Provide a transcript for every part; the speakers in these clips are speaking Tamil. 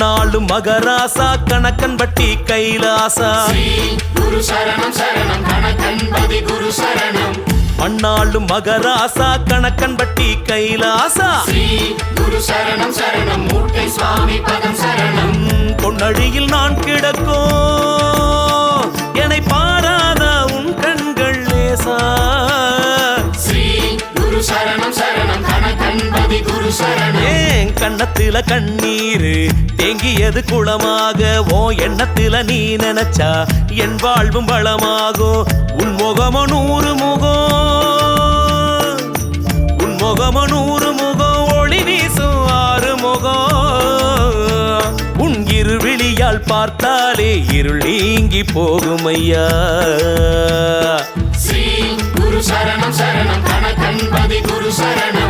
நாளும் மகராசா கணக்கன் பட்டி கைலாசா. குரு சரணம் சரணம் கணக்கன்பதி குரு சரணம் மண்ணாளும் மகராசா கணக்கன் பட்டி கைலாசா. குரு சரணம் சரணம் மூட்டை சுவாமி பதம் சரணம் பொன்னழியில் நான் கிடக்கோ என்னை பாராத உன் கண்கள் லேசா. ஸ்ரீ குரு சரணம் சரணம் கணக்கன்பதி குரு சரணம் என் கண்ணத்தில கண்ணீரு. தேங்கியது குளமாக ஓ எண்ணத்தில நீ நினைச்சா என் வாழ்வும் வளமாகும் உன் முகமோ நூறு முகம் உன் முகமோ நூறு முகம் ஒளி வீசும் ஆறு முகம் உன் இருவிழியால் பார்த்தாலே இருள் நீங்கி போகும் ஐயா. குரு சரணம் சரணம் கணக்கன்பதி குரு சரணம்.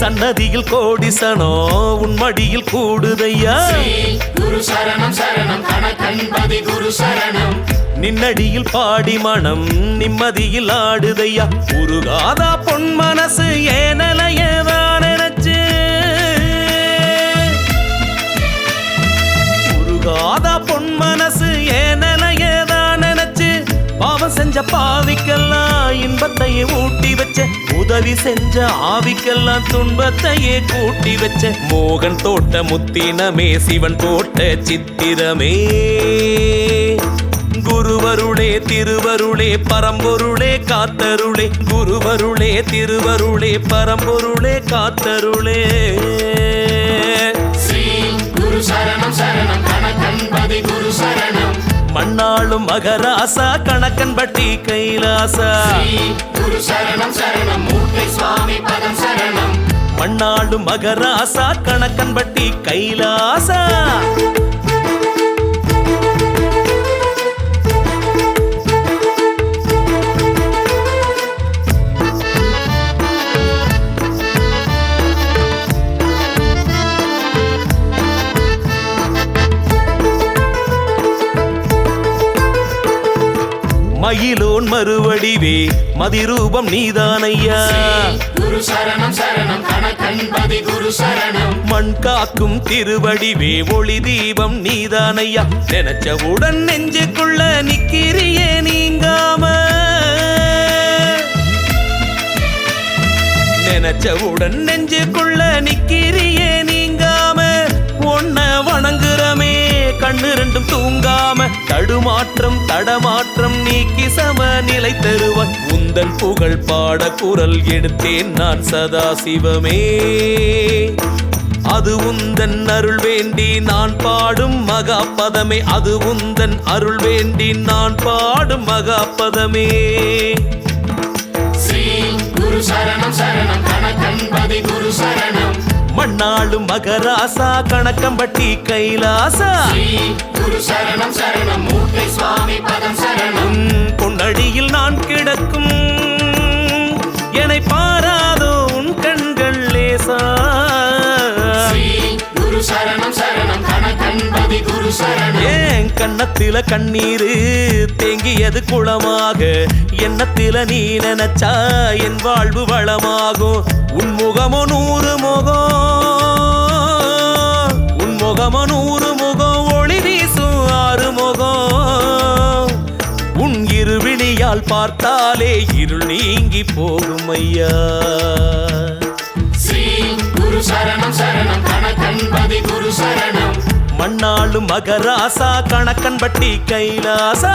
சன்னதியில் கோடிசனோ உன் மடியில் கூடுதையா? குரு சரணம் சரணம் கணக்கன்பதி குரு சரணம் நின்னடியில் பாடி மனம் நிம்மதியில் ஆடுதையா? உருகாதா பொன் மனசு ஏனலையதான் பாவம் செஞ்ச பாவிக்கெல்லாம் இன்பத்தையே ஊட்டி வச்ச. உதவி செஞ்ச ஆவிக்கெல்லாம் துன்பத்தையே கூட்டி வச்ச. மோகன் தோட்ட முத்தினமே சிவன் போட்ட சித்திரமே. குருவருளே திருவருளே பரம்பொருளே காத்தருளே. குருவருளே திருவருளே பரம்பொருளே காத்தருளே. அருளும் மகராசா கணக்கன் பட்டி கைலாசா. மண்ணாளும் மகராசா கணக்கன்பட்டி கைலாசா. மயிலோன் மறுவடிவே மதிரூபம் நீதானையா? குரு சரணம் சரணம் கணக்கன்பதி குரு சரணம் மண் காக்கும் திருவடிவே ஒளி தீபம் நீதானையா? நினைச்சவுடன் நெஞ்சுக்குள்ள நிக்கிறியே நீங்காம. நினைச்சவுடன் நெஞ்சுக்குள்ள நிக்கிறியே தூங்காம தடுமாற்றம் தடமாற்றம் நீக்கி சம நிலை தருவாய். உந்தன் புகழ் பாட குரல் எடுத்தேன் நான் சதா சிவமே. அது உந்தன் அருள் வேண்டி நான் பாடும் மகாபதமே. அது உந்தன் அருள் வேண்டி நான் பாடும் மகாபதமே. ஸ்ரீ குரு சரணம் சரணம் கணக்கன்பதி குரு சரணம். மண்ணாளும் மகராசா கணக்கம்பட்டி கைலாசா. சரணம் சரணம் மூட்டை சுவாமி பதம் சரணம். பொன்னடியில் நான் கிடக்கும். கண்ணத்தில கண்ணீரு தேங்கியது குளமாக. எண்ணத்தில நீ நினைச்சா என் வாழ்வு வளமாகும். உன் முகமோ நூறு முகம். உன் முகமோ நூறு முகம் ஒளி வீசும் ஆறு முகம். உன் இருவிழியால் பார்த்தாலே இருள் நீங்கி போகும் ஐயா மண்ணாளும் மகராசா கணக்கன்பட்டி கைலாசா.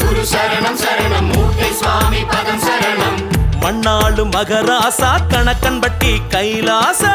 குரு சரணம் சரணம் மூட்டை சுவாமி பதம் சரணம் மண்ணாளும் மகராசா கணக்கன்பட்டி கைலாசா.